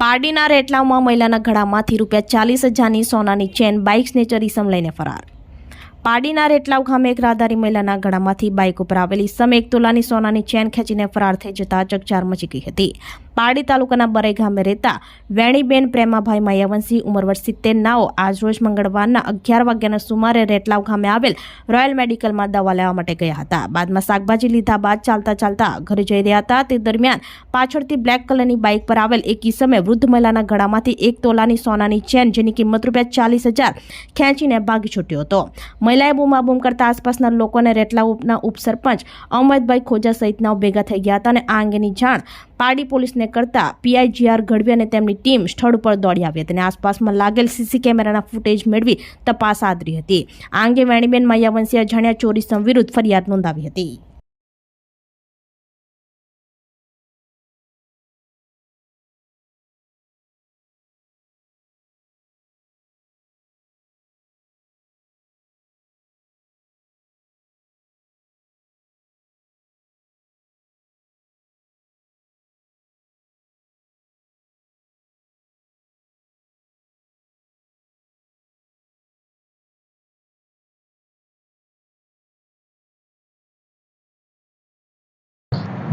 પારડીના રેટલાવમાં મહિલાના ગળામાંથી રૂપિયા ચાલીસ હજારની સોનાની ચેન બાઇક સ્નેચર ઇસમ લઈને ફરાર. પારડીના રેટલાવ ગામે એક રાહદારી મહિલાના ગળામાંથી બાઇક ઉપર આવેલી સમ એક તોલાની સોનાની ચેન ખેંચીને ફરાર થઈ જતા ચકચાર મચી ગઈ હતી. પારડી તાલુકાના બરે ગામે રહેતા વેણીબેન પ્રેમાભાઈ માયાવંશી ઉંમર વર્ષ સિત્તેર નાઓ આજ રોજ મંગળવારના અગિયાર વાગ્યાના સુમારે રેટલાવ ગામે આવેલ રોયલ મેડિકલમાં દવા લેવા માટે ગયા હતા. બાદમાં શાકભાજી લીધા બાદ ચાલતા ચાલતા ઘરે જઈ રહ્યા હતા. તે દરમિયાન પાછળથી બ્લેક કલરની બાઇક પર આવેલ એક ઈસમે વૃદ્ધ મહિલાના ગળામાંથી એક તોલાની સોનાની ચેન જેની કિંમત રૂપિયા ચાલીસ હજાર ખેંચીને ભાગી છૂટ્યો હતો. મહિલાએ બૂમાબૂમ કરતા આસપાસના લોકોને રેટલાઉના ઉપસરપંચ અહમદભાઈ ખોજા સહિતનાઓ ભેગા થઈ ગયા હતા અને આ અંગેની જાણ પારડી પોલીસને કરતા પીઆઈજીઆર ગઢવી અને તેમની ટીમ સ્થળ ઉપર દોડી આવી હતી અને આસપાસમાં લાગેલ સીસી કેમેરાના ફૂટેજ મેળવી તપાસ આદરી હતી. આ અંગે વેણીબેન માયાવંશીએ અજાણ્યા ચોરીસમ વિરુદ્ધ ફરિયાદ નોંધાવી હતી.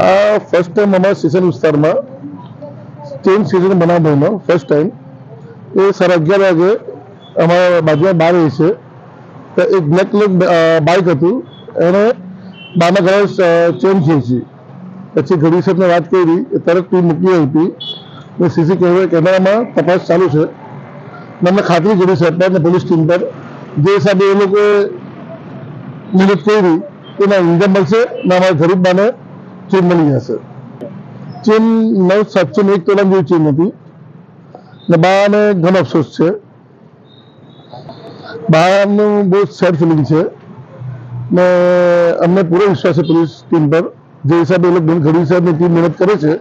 આ ફર્સ્ટ ટાઈમ અમારા સ્ટેશન વિસ્તારમાં ચેન સીઝન બનાવવાનો ફર્સ્ટ ટાઈમ એ સાડા અગિયાર વાગે અમારા બાજુમાં બાર રહી છે. તો એક બ્લેક કલર બાઇક હતું. એને બારના ઘરે ચેન ખેંચી પછી ઘડી સાહેબને વાત કરી, એ તરત ટીમ મૂકી હતી ને સીસી કેમેરામાં તપાસ ચાલુ છે. ને અમને ખાતરી કરી સાહેબ પર ને પોલીસ ટીમ પર. જે હિસાબે એ લોકોએ મદદ કરી એના ઇન્કમ મળશે ને અમારા ગરીબ બાને ચેન મળી જશે. ચેન નવ સાતસો એક તોલામ જેવી ચેન હતી. ને બાને ઘણો અફસોસ છે. બાનું બહુ સેડ ફિલિંગ છે. ને અમને પૂરો વિશ્વાસ છે પોલીસ ટીમ પર. જે હિસાબે એ લોકો ઘડી સાહેબની ટીમ મહેનત કરે છે.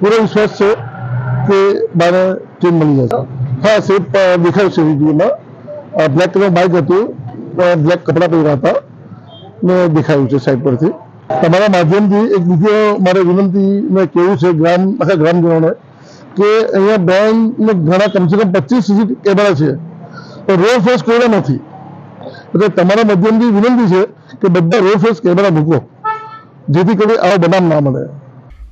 પૂરો વિશ્વાસ છે કે બાને ચેન મળી જશે. હા સેફ દેખાય છે વિડીયોમાં. બ્લેક કલર બાઇક હતું. બ્લેક કપડાં પહેર્યા હતા. ને દેખાયું છે સાઈડ પરથી. તમારા માધ્યમથી એક બીજો મારે વિનંતી મેં કેવું છે, ગ્રામ આખા ગ્રામજનોને, કે અહીંયા બેંકને ઘણા કમસે કમ પચીસ સીસી કેમેરા છે. તો રોડ ફેસ કોઈના નથી. એટલે તમારા માધ્યમથી વિનંતી છે કે બધા રોડ ફેસ કેમેરા મૂકો, જેથી કરી આવો બનાવ ના મળે.